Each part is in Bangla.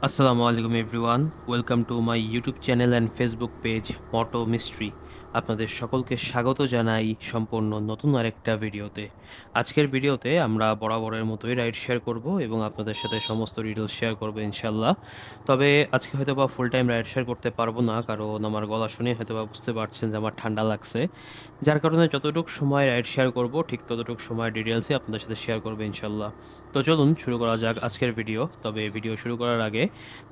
Assalamualaikum everyone, welcome to my YouTube channel and Facebook page Motto Mystery. আপনাদের সকলকে স্বাগত জানাই সম্পূর্ণ নতুন আরেকটা ভিডিওতে। আজকের ভিডিওতে আমরা বরাবরের মতোই রাইড শেয়ার করব এবং আপনাদের সাথে সমস্ত ডিটেলস শেয়ার করব ইনশাল্লাহ তবে আজকে হয়তো বা ফুল টাইম রাইড শেয়ার করতে পারব না, কারণ আমার গলা শুনে হয়তো বা বুঝতে পারছেন যে আমার ঠান্ডা লাগছে। যার কারণে যতটুকু সময় রাইড শেয়ার করব, ঠিক ততটুকু সময় ডিটেলসই আপনাদের সাথে শেয়ার করব ইনশাল্লাহ তো চলুন শুরু করা যাক আজকের ভিডিও তবে ভিডিও শুরু করার আগে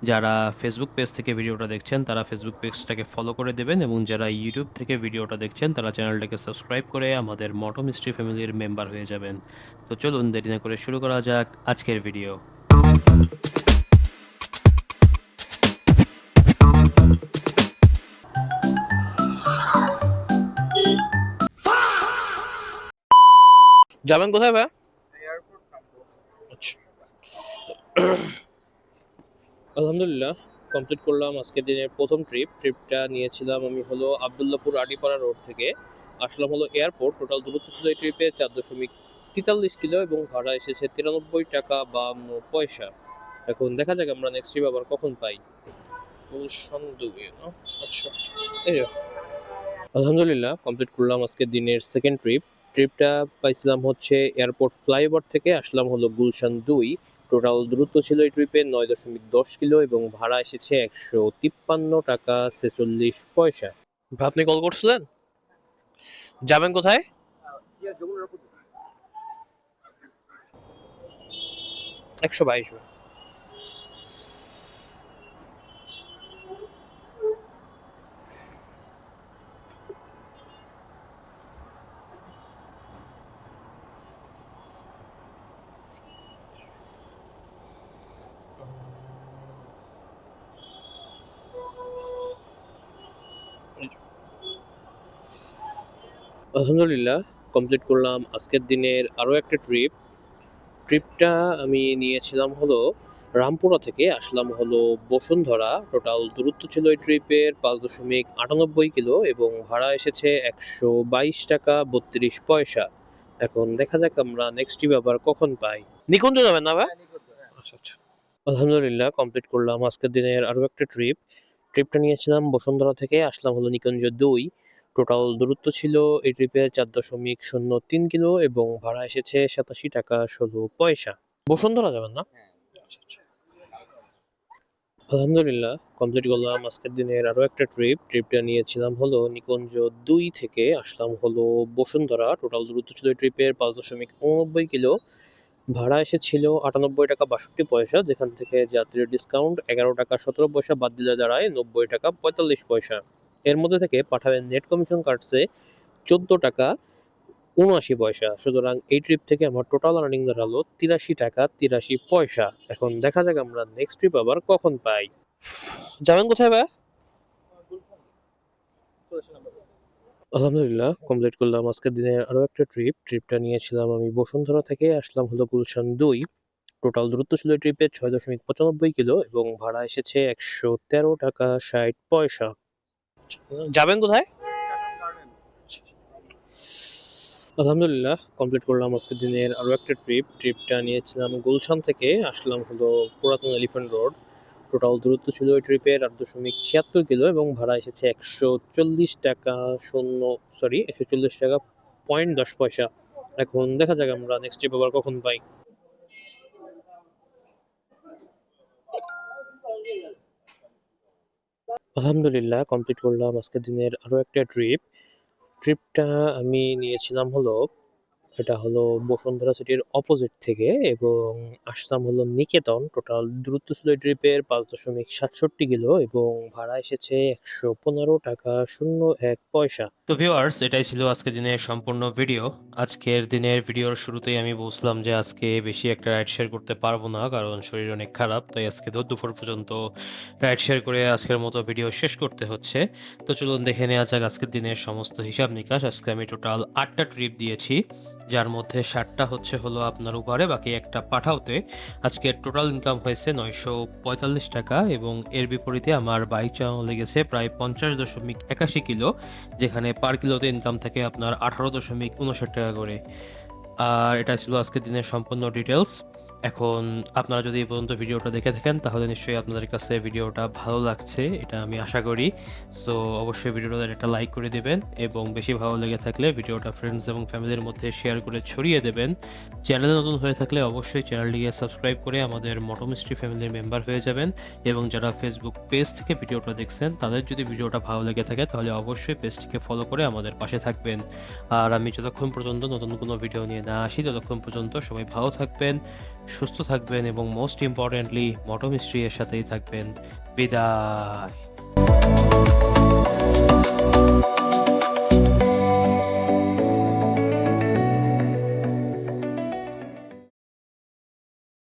যারা ফেসবুক পেজ থেকে ভিডিওটা দেখছেন, তারা ফেসবুক পেজটাকে ফলো করে দেবেন এবং যারা ইউটিউব থেকে ভিডিওটা দেখছেন তারা চ্যানেলটাকে সাবস্ক্রাইব করে আমাদের মটো মিস্ট্রি ফ্যামিলির মেম্বার হয়ে যাবেন। তো চলুন দেরি না করে শুরু করা যাক আজকের ভিডিও। যাবেন কোথায় ভাই? আচ্ছা। আলহামদুলিল্লাহ। কমপ্লিট করলাম আজকের দিনের প্রথম ট্রিপ ট্রিপটা নিয়েছিলাম আমি হলো আবদুল্লাপুর আডিপাড়া রোড থেকে। আসলাম হলো এয়ারপোর্ট টোটাল দূরত্ব ছিল এই ট্রিপে চার দশমিক তেতাল্লিশ কিলো এবং ভাড়া এসেছে তিরানব্বই টাকা বান্ন পয়সা। এখন দেখা যাক আমরা নেক্সট ট্রিপ আবার কখন পাই। আচ্ছা আলহামদুলিল্লাহ কমপ্লিট করলাম আজকের দিনের সেকেন্ড ট্রিপ ট্রিপটা পাইছিলাম হচ্ছে এয়ারপোর্ট ফ্লাইওভার থেকে। আসলাম হলো গুলশান দুই। টোটাল দূরত্ব ছিল এই ট্রিপে নয় দশমিক দশ কিলো এবং ভাড়া এসেছে একশো তিপ্পান্ন টাকা ছেচল্লিশ পয়সা। আপনি কল করছিলেন? যাবেন কোথায়? একশো বাইশ আলহামদুলিল্লাহ কমপ্লিট করলাম আজকের দিনের আরও একটা ট্রিপ ট্রিপটা আমি নিয়েছিলাম হলো রামপুরা থেকে, আসলাম হলো বসুন্ধরা। টোটাল দূরত্ব ছিল এই ট্রিপের পাঁচ দশমিক আটানব্বই কিলো এবং ভাড়া এসেছে একশো বাইশ টাকা বত্রিশ পয়সা। এখন দেখা যাক আমরা নেক্সট ট্রিপ আবার কখন পাই। নিকুঞ্জ যাবেন না, ভাই? আচ্ছা আচ্ছা। আলহামদুলিল্লাহ কমপ্লিট করলাম আজকের দিনের আরও একটা ট্রিপ ট্রিপটা নিয়েছিলাম বসুন্ধরা থেকে, আসলাম হলো নিকুঞ্জ দুই। টোটাল দূরত্ব ছিল এই ট্রিপে চার দশমিক শূন্য তিন কিলো এবং ভাড়া এসেছে সাতাশি টাকা ষোলো পয়সা। বসুন্ধরা যাবেন না? আচ্ছা, আচ্ছা। আলহামদুলিল্লাহ কমপ্লিট করলাম আজকের দিনের আরও একটা ট্রিপ ট্রিপটা নিয়েছিলাম হলো নিকুঞ্জ দুই থেকে আসলাম হলো বসুন্ধরা। টোটাল দূরত্ব ছিল এই ট্রিপের পাঁচ দশমিক উননব্বই কিলো। ভাড়া এসেছিল আটানব্বই টাকা বাষট্টি পয়সা যেখান থেকে যাত্রীর ডিসকাউন্ট এগারো টাকা সতেরো পয়সা বাদ দিলে দাঁড়ায় নব্বই টাকা পঁয়তাল্লিশ পয়সা। এর মধ্যে থেকে পাঠাবেন নেট কমিশন কাটছে চোদ্দ টাকা উনআশি পয়সা। সুতরাং এই ট্রিপ থেকে আমার টোটাল আর্নিং দাঁড়াল তিরাশি টাকা তিরাশি পয়সা। এখন দেখা যাক আমরা নেক্সট ট্রিপ আবার কখন পাই। যাবেন কোথায় ভাই? আলহামদুলিল্লাহ কমপ্লিট করলাম আজকের দিনের আরও একটা ট্রিপ ট্রিপটা নিয়েছিলাম আমি বসুন্ধরা থেকে, আসলাম হলো গুলশান দুই। টোটাল দূরত্ব ছিল ট্রিপে ছয় দশমিক পঁচানব্বই কিলো এবং ভাড়া এসেছে একশো তেরো টাকা ষাট পয়সা। যাবেন কোথায়? আলহামদুলিল্লাহ কমপ্লিট করলাম আজকের দিনের আরও একটা ট্রিপ ট্রিপটা নিয়েছিলাম গুলশান থেকে, আসলাম হলো পুরাতন এলিফ্যান্ট রোড টোটাল দূরত্ব ছিল ওই ট্রিপের আট দশমিক ছিয়াত্তর কিলো এবং ভাড়া এসেছে একশো চল্লিশ টাকা শূন্য সরি একশো চল্লিশ টাকা পয়েন্ট দশ পয়সা। এখন দেখা যাক আমরা নেক্সট ট্রিপ আবার কখন পাই। আলহামদুলিল্লাহ কমপ্লিট করলাম আজকের দিনের আরও একটা ট্রিপ ট্রিপটা আমি নিয়েছিলাম হলো এটা হলো বসুন্ধরা সিটির অপোজিট থেকে এবং আসলাম হলো নিকেতন। টোটাল দূরত্ব ছিল ট্রিপের পাঁচ দশমিক সাতষট্টি কিলো এবং ভাড়া এসেছে একশো পনেরো টাকা শূন্য এক পয়সা। তো ভিউয়ার্স এটাই ছিল আজকের দিনের সম্পূর্ণ ভিডিও আজকের দিনের ভিডিওর শুরুতেই আমি বলছিলাম যে আজকে বেশি একটা রাইড শেয়ার করতে পারব না কারণ শরীর অনেক খারাপ, তাই আজকে দুপুর পর্যন্ত রাইড শেয়ার করে আজকের মতো ভিডিও শেষ করতে হচ্ছে। তো চলুন দেখে নেওয়া যাক আজকের দিনের সমস্ত হিসাব নিকাশ আজকে আমি টোটাল আটটা ট্রিপ দিয়েছি। যার মধ্যে ষাটটা হচ্ছে হলো আপনার উবারে বাকি একটা পাঠাওতে আজকে টোটাল ইনকাম হয়েছে নয়শো পঁয়তাল্লিশ টাকা এবং এর বিপরীতে আমার বাইক চালানো লেগেছে প্রায় পঞ্চাশ দশমিক একাশি কিলো, যেখানে পার কিলোতে ইনকাম থাকে আপনার আঠারো দশমিক উনষাট টাকা করে। আর এটা ছিল আজকের দিনের সম্পূর্ণ ডিটেলস এখন আপনারা যদি এই পর্যন্ত ভিডিওটা দেখে থাকেন, তাহলে নিশ্চয়ই আপনাদের কাছে ভিডিওটা ভালো লাগছে, এটা আমি আশা করি। সো অবশ্যই ভিডিওটা একটা লাইক করে দেবেন এবং বেশি ভালো লেগে থাকলে ভিডিওটা ফ্রেন্ডস এবং ফ্যামিলির মধ্যে শেয়ার করে ছড়িয়ে দেবেন। চ্যানেলে নতুন হয়ে থাকলে অবশ্যই চ্যানেলটিকে সাবস্ক্রাইব করে আমাদের মটো মিস্ট্রি ফ্যামিলির মেম্বার হয়ে যাবেন এবং যারা ফেসবুক পেজ থেকে ভিডিওটা দেখছেন, তাদের যদি ভিডিওটা ভালো লেগে থাকে, তাহলে অবশ্যই পেজটিকে ফলো করে আমাদের পাশে থাকবেন। আর আমি যতক্ষণ পর্যন্ত নতুন কোনো ভিডিও নিয়ে না আসি, ততক্ষণ পর্যন্ত সবাই ভালো থাকবেন। সুস্থ থাকবেন এবং মোস্ট ইম্পর্টেন্টলি মটো মিস্ট্রি এর সাথেই থাকবেন। বিদায়।